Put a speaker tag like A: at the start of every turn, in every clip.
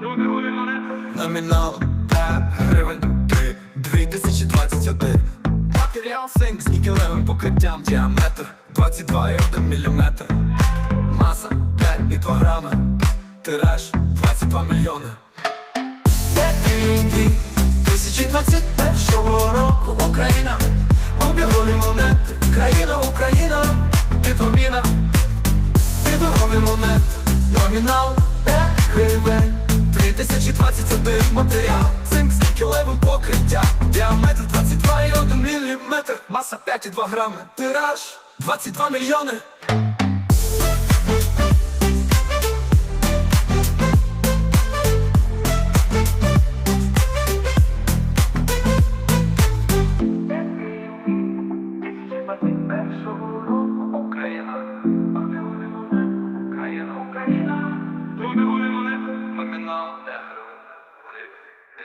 A: Номінал 5 гривень. 3 2021 Матеріал синк з нікелевим покриттям Діаметр. 22,1 міліметр. Маса 5,2 грами Тираж 22 мільйони. 2021 року. Україна. Обігові монети Країна, Україна. Підоміна Підогові монети Номінал 5 гривень 2021 матеріал. Цинк з кілевим покриття. Діаметр 22,1 міліметр. Маса 5,2 грами. Тираж 22 мільйони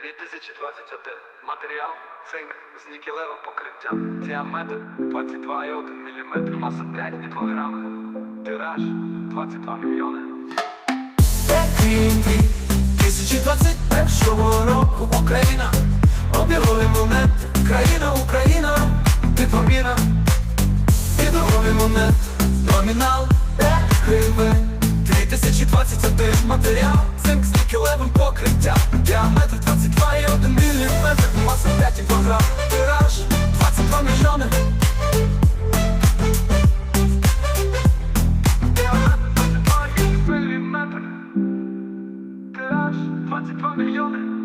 A: 2021. Матеріал цинк з нікелевим покриттям. Діаметр 22,1 мм, маса 5,2 грами. Тираж 22 мільйони. 2021 року Україна. Обігові монети Країна, Україна. Підпоміна Підогові монет. Номінал 5 гривень 2021 матеріал Цинк з нікелевим покриттям. Діаметр 22,1 Dobra, wyraż, facet pomyślony Facet pomyślony